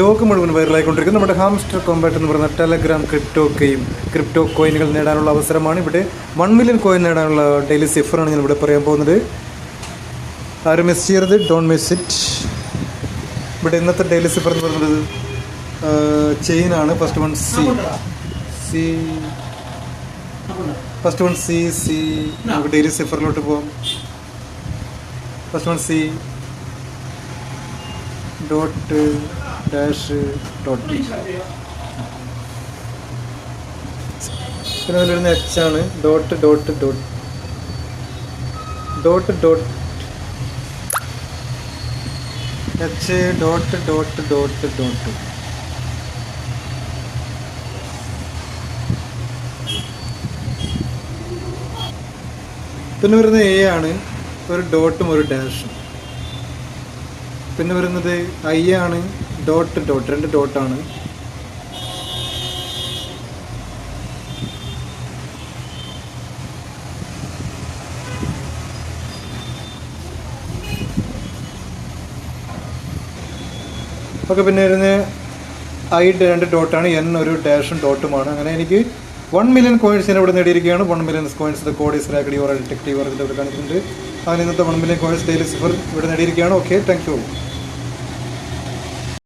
ലോകം മുഴുവൻ വൈറലായിക്കൊണ്ടിരിക്കുന്ന. നമ്മുടെ ഹാംസ്റ്റർ കോമ്പാറ്റ് എന്ന് പറയുന്ന ടെലഗ്രാം ക്രിപ്റ്റോ ഗെയിം ക്രിപ്റ്റോ കോയിനുകൾ നേടാനുള്ള അവസരമാണ് ഇവിടെ. വൺ മില്യൺ കോയിൻ നേടാനുള്ള ഡെയിലി സിഫറാണ് ഞാൻ ഇവിടെ പറയാൻ പോകുന്നത്. ആരും മിസ് ചെയ്യരുത്? ഡോൺ മിസ് ഇറ്റ് ഇവിടെ ഇന്നത്തെ ഡെയിലി സിഫർ എന്ന് പറയുന്നത് ചെയിനാണ് first one C C first one C C നമുക്ക് ഡെയിലി സിഫറിലോട്ട് പോകാം first one C dot dash dot പിന്നെ അതിൽ വരുന്ന എച്ച് ആണ്. Dot dot dot dot dot H dot dot dot dot പിന്നെ വരുന്ന എ ആണ്. ഒരു ഡോട്ടും ഒരു ഡാഷും പിന്നെ വരുന്നത് ഐ ആണ്. ഡോട്ട് ഡോട്ട് രണ്ട് ഡോട്ടാണ് ഒക്കെ പിന്നെ വരുന്നത് ഐ രണ്ട് ഡോട്ടാണ് എൻ ഒരു ഡാഷും ഡോട്ടുമാണ് അങ്ങനെ എനിക്ക് വൺ മില്യൺ കോയിൻസ് ഞാൻ ഇവിടെ നേടിയിരിക്കുകയാണ്. One million coins the code is detective or ഇതിന്റെ ഇവിടെ കാണിക്കുന്നുണ്ട്. അങ്ങനെ ഇന്നത്തെ കോയിൻസ് ഡെയിലി സിഫർ ഇവിടെ നേടിയിരിക്കുകയാണ്. Okay thank you